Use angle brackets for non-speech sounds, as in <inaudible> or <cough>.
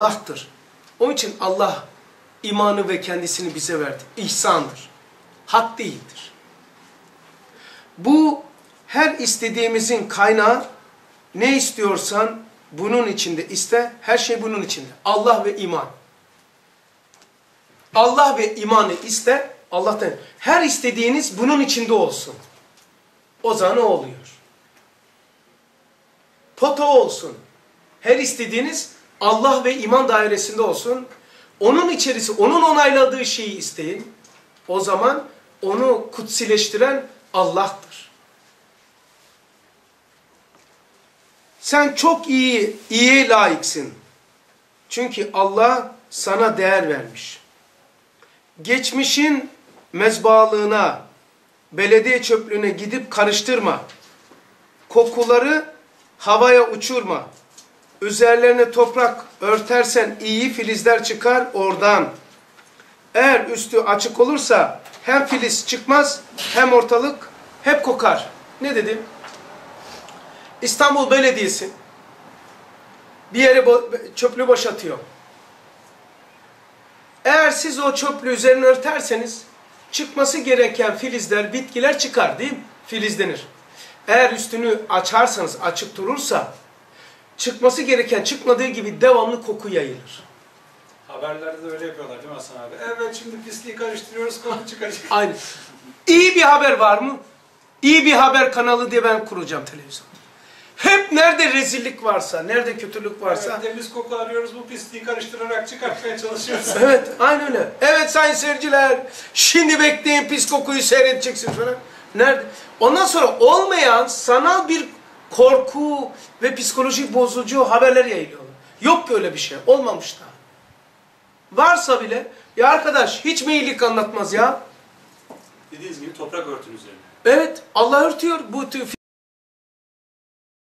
Allah'tır. Onun için Allah imanı ve kendisini bize verdi. İhsandır. Hak değildir. Bu her istediğimizin kaynağı ne istiyorsan bunun içinde iste. Her şey bunun içinde. Allah ve iman. Allah ve imanı iste. Allah'tan. Her istediğiniz bunun içinde olsun. O zaman o oluyor. Poto olsun. Her istediğiniz Allah ve iman dairesinde olsun. Onun içerisi, onun onayladığı şeyi isteyin. O zaman onu kutsileştiren Allah'tır. Sen çok iyi, iyiye layıksın. Çünkü Allah sana değer vermiş. Geçmişin mezbalığına, belediye çöplüğüne gidip karıştırma. Kokuları havaya uçurma. Üzerlerine toprak örtersen iyi filizler çıkar oradan. Eğer üstü açık olursa hem filiz çıkmaz hem ortalık hep kokar. Ne dedim? İstanbul Belediyesi bir yere çöplüğü boşatıyor. Eğer siz o çöplüğü üzerine örterseniz çıkması gereken filizler, bitkiler çıkar değil mi? Filizlenir. Eğer üstünü açarsanız, açık durursa çıkması gereken çıkmadığı gibi devamlı koku yayılır. Haberlerde de öyle yapıyorlar değil mi Hasan abi? Evet şimdi pisliği karıştırıyoruz <laughs> konu çıkacak. Aynı. İyi bir haber var mı? İyi bir haber kanalı diye ben kuracağım televizyon. Hep nerede rezillik varsa, nerede kötülük varsa. Evet, temiz koku arıyoruz bu pisliği karıştırarak çıkartmaya çalışıyoruz. <laughs> Evet, aynı öyle. Evet sayın seyirciler, şimdi bekleyin pis kokuyu seyredeceksin falan. Nerede? Ondan sonra olmayan sanal bir korku ve psikolojik bozucu haberler yayılıyorlar. Yok ki öyle bir şey, olmamış daha. Varsa bile, ya arkadaş hiç mi iyilik anlatmaz ya? Dediğiniz gibi toprak örtün üzerine. Evet, Allah örtüyor bu